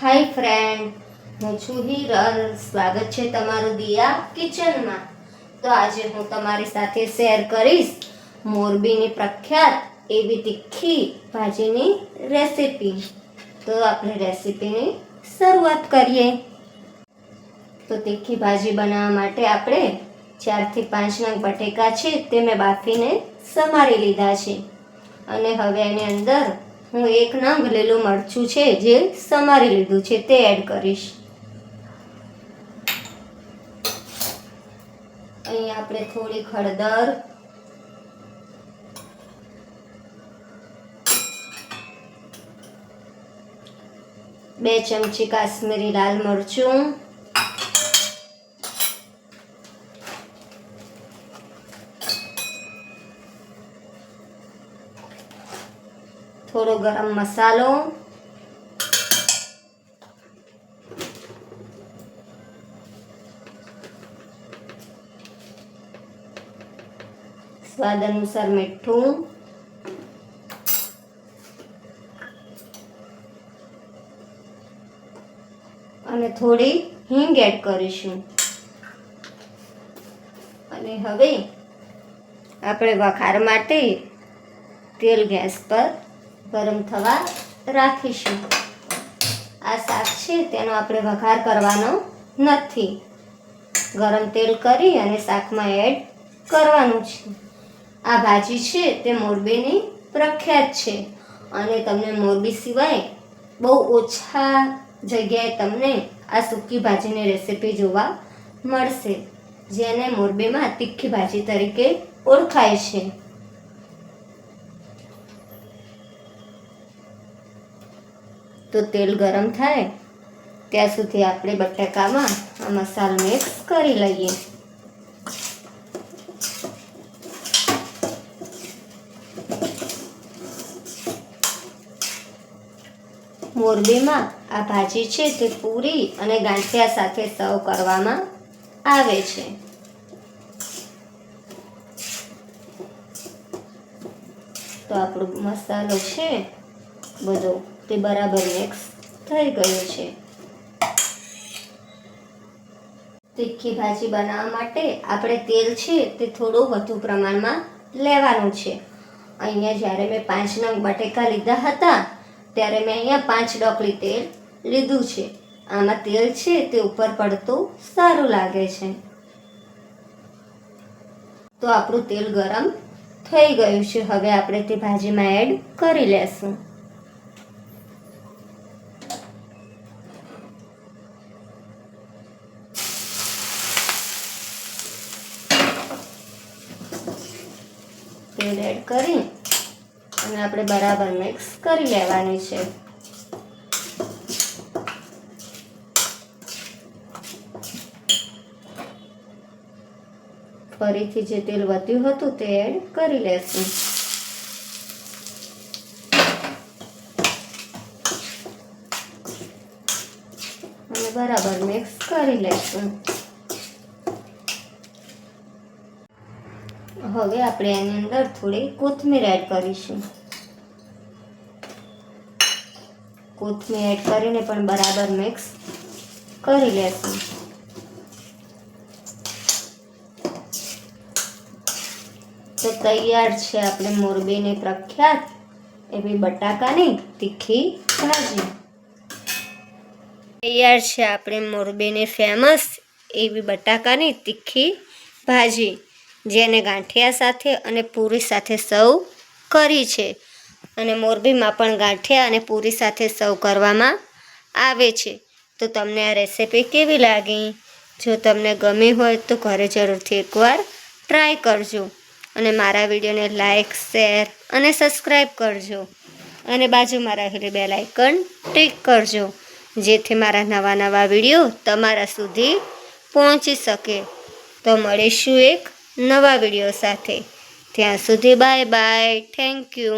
હાય friend હું છું હિરલ. સ્વાગત છે તમારું દિયા કિચનમાં. તો આજે હું તમારી સાથે શેર કરીશ મોરબીની પ્રખ્યાત એવી તીખી ભાજીની રેસીપી. તો આપણે રેસીપીની શરૂઆત કરીએ. તો તીખી ભાજી બનાવવા માટે આપણે ચારથી પાંચ નંગ બટેકા છે તે મેં બાફીને સમારી લીધા છે. અને હવે એની અંદર હું એક નંગ લીલું મરચું છે જે સમારી લીધું છે, તે એડ કરીશ. અહીં આપણે થોડી હળદર, બે ચમચી કાશ્મીરી લાલ મરચું થોડો ગરમ મસાલો. સ્વાદ અનુસાર મીઠું. અને થોડી હિંગ એડ કરીશું. અને હવે આપણે વઘાર માટે તેલ ગેસ પર ગરમ થવા રાખીશું. આ શાક છે, તેનો આપણે વઘાર કરવાનો નથી. ગરમ તેલ કરી અને શાકમાં એડ કરવાનું છે. આ ભાજી છે, તે મોરબીની પ્રખ્યાત છે અને તમને મોરબી સિવાય બહુ ઓછા જગ્યાએ તમને આ સૂકી ભાજીની રેસીપી જોવા મળશે, જેને મોરબીમાં તીખી ભાજી તરીકે ઓળખાય છે. તો તેલ ગરમ થાય, ત્યાં સુધી આપણે બટાકામાં આ મસાલો મિક્સ કરી લઈએ. મોરબીમાં આ ભાજી છે તે પૂરી અને ગાંઠિયા સાથે સર્વ કરવામાં આવે છે. તો આપણો મસાલો છે બધો તે બરાબર મિક્સ થઈ ગયું છે. તીખી ભાજી બનાવવા માટે આપણે તેલ છે તે થોડું વધુ પ્રમાણમાં લેવાનું છે. અહીંયા જ્યારે મેં પાંચ નંગ બટેકા લીધા હતા, ત્યારે મેં અહીંયા પાંચ ડોકલી તેલ લીધું છે. આમાં તેલ છે તે ઉપર પડતું સારું લાગે છે. તો આપણું તેલ ગરમ થઈ ગયું છે. હવે આપણે તે ભાજીમાં એડ કરી લેશું. તેલ એડ કરી અને આપણે બરાબર મિક્સ કરી લેવાની છે. ફરીથી જે તેલ વધ્યું હતું તે એડ કરી લેશું. અને બરાબર મિક્સ કરી લેશું. હવે આપણે એની અંદર થોડી કોથમીર એડ કરીશું. કોથમીર એડ કરીને પણ બરાબર મિક્સ કરી લેશું. તો તૈયાર છે આપણે મોરબીની પ્રખ્યાત એવી બટાકાની તીખી ભાજી. તૈયાર છે આપણે મોરબીની ફેમસ એવી બટાકાની તીખી ભાજી. જેને ગાંઠિયા સાથે અને પૂરી સાથે સર્વ કરી છે. અને મોરબીમાં પણ ગાંઠિયા અને પૂરી સાથે સર્વ કરવામાં આવે છે. તો તમને આ રેસીપી કેવી લાગી? જો તમને ગમી હોય તો ઘરે જરૂરથી એકવાર ટ્રાય કરજો. અને મારા વિડીયોને લાઇક શેર અને સબસ્ક્રાઈબ કરજો. અને બાજુમાં રહેલી બેલ આઇકન ટિક કરજો. જેથી મારા નવા નવા વીડિયો તમારા સુધી પહોંચી શકે. તો મળીશું એક નવા વીડિયો સાથે. ત્યાં સુધી બાય બાય. Thank you